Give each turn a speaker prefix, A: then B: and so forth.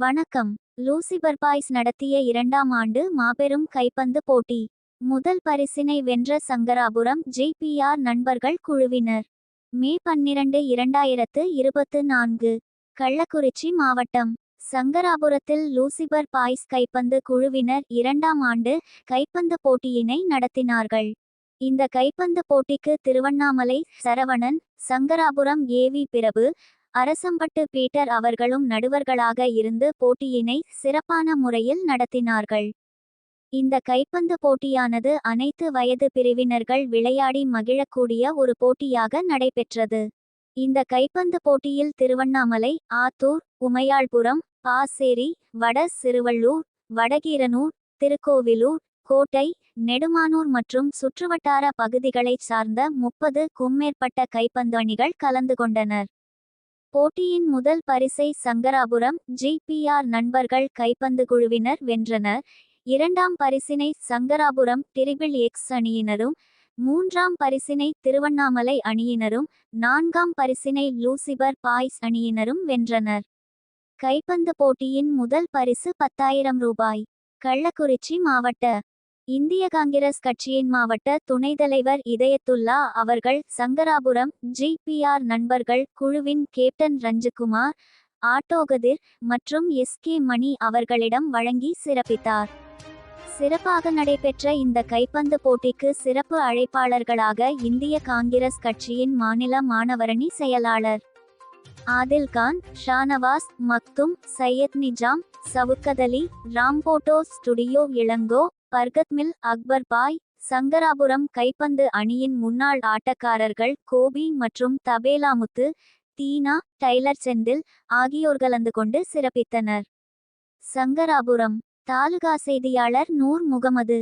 A: வணக்கம். Lucifer boys நடத்திய இரண்டாம் ஆண்டு மாபெரும் கைப்பந்து போட்டி. முதல் பரிசினை வென்ற சங்கராபுரம் ஜேபிஆர் நண்பர்கள் குழுவினர். மே பன்னிரண்டு இரண்டாயிரத்து இருபத்து நான்கு. கள்ளக்குறிச்சி மாவட்டம். சங்கராபுரத்தில் லூசிபர் பாய்ஸ் கைப்பந்து குழுவினர் இரண்டாம் ஆண்டு கைப்பந்து போட்டியினை நடத்தினார்கள். இந்த கைப்பந்து போட்டிக்கு திருவண்ணாமலை சரவணன் சங்கராபுரம் ஏவி பிரபு அரசம்பட்டு பீட்டர் அவர்களும் நடுவர்களாக இருந்து போட்டியினை சிறப்பான முறையில் நடத்தினார்கள். இந்த கைப்பந்து போட்டியானது அனைத்து வயது பிரிவினர்கள் விளையாடி மகிழக்கூடிய ஒரு போட்டியாக நடைபெற்றது. இந்த கைப்பந்து போட்டியில் திருவண்ணாமலை ஆத்தூர் உமையாள்புரம் பாசேரி வட சிறுவள்ளூர் வடகீரனூர் திருக்கோவிலூர் கோட்டை நெடுமானூர் மற்றும் சுற்றுவட்டார பகுதிகளைச் சார்ந்த முப்பதுக்கும் மேற்பட்ட கைப்பந்து அணிகள் கலந்து கொண்டனர். போட்டியின் முதல் பரிசை சங்கராபுரம் ஜிபிஆர் நண்பர்கள் கைப்பந்து குழுவினர் வென்றனர். இரண்டாம் பரிசினை சங்கராபுரம் டிரிபிள் எக்ஸ் அணியினரும் மூன்றாம் பரிசினை திருவண்ணாமலை அணியினரும் நான்காம் பரிசினை லூசிபர் பாய்ஸ் அணியினரும் வென்றனர். கைப்பந்து போட்டியின் முதல் பரிசு பத்தாயிரம் ரூபாய். கள்ளக்குறிச்சி மாவட்ட இந்திய காங்கிரஸ் கட்சியின் மாவட்ட துணைத் தலைவர் இதயத்துல்லா அவர்கள் சங்கராபுரம் ஜிபிஆர் நண்பர்கள் குழுவின் கேப்டன் ரஞ்சுகுமார் ஆட்டோகதிர் மற்றும் எஸ். கே. மணி அவர்களிடம் வழங்கி சிறப்பித்தார். சிறப்பாக நடைபெற்ற இந்த கைப்பந்து போட்டிக்கு சிறப்பு அழைப்பாளர்களாக இந்திய காங்கிரஸ் கட்சியின் மாநில மாணவரணி செயலாளர் ஆதில்கான் ஷானவாஸ் மக்தும் சையத் நிஜாம் சவுக்கதலி ராம்போட்டோ ஸ்டுடியோ இளங்கோ பர்கத்மில் அக்பர் பாய் சங்கராபுரம் கைப்பந்து அணியின் முன்னாள் ஆட்டக்காரர்கள் கோபி மற்றும் தபேலாமுத்து தீனா டைலர் செந்தில் ஆகியோர் கலந்து கொண்டு சிறப்பித்தனர். சங்கராபுரம் தாலுகா செய்தியாளர் நூர் முகமது.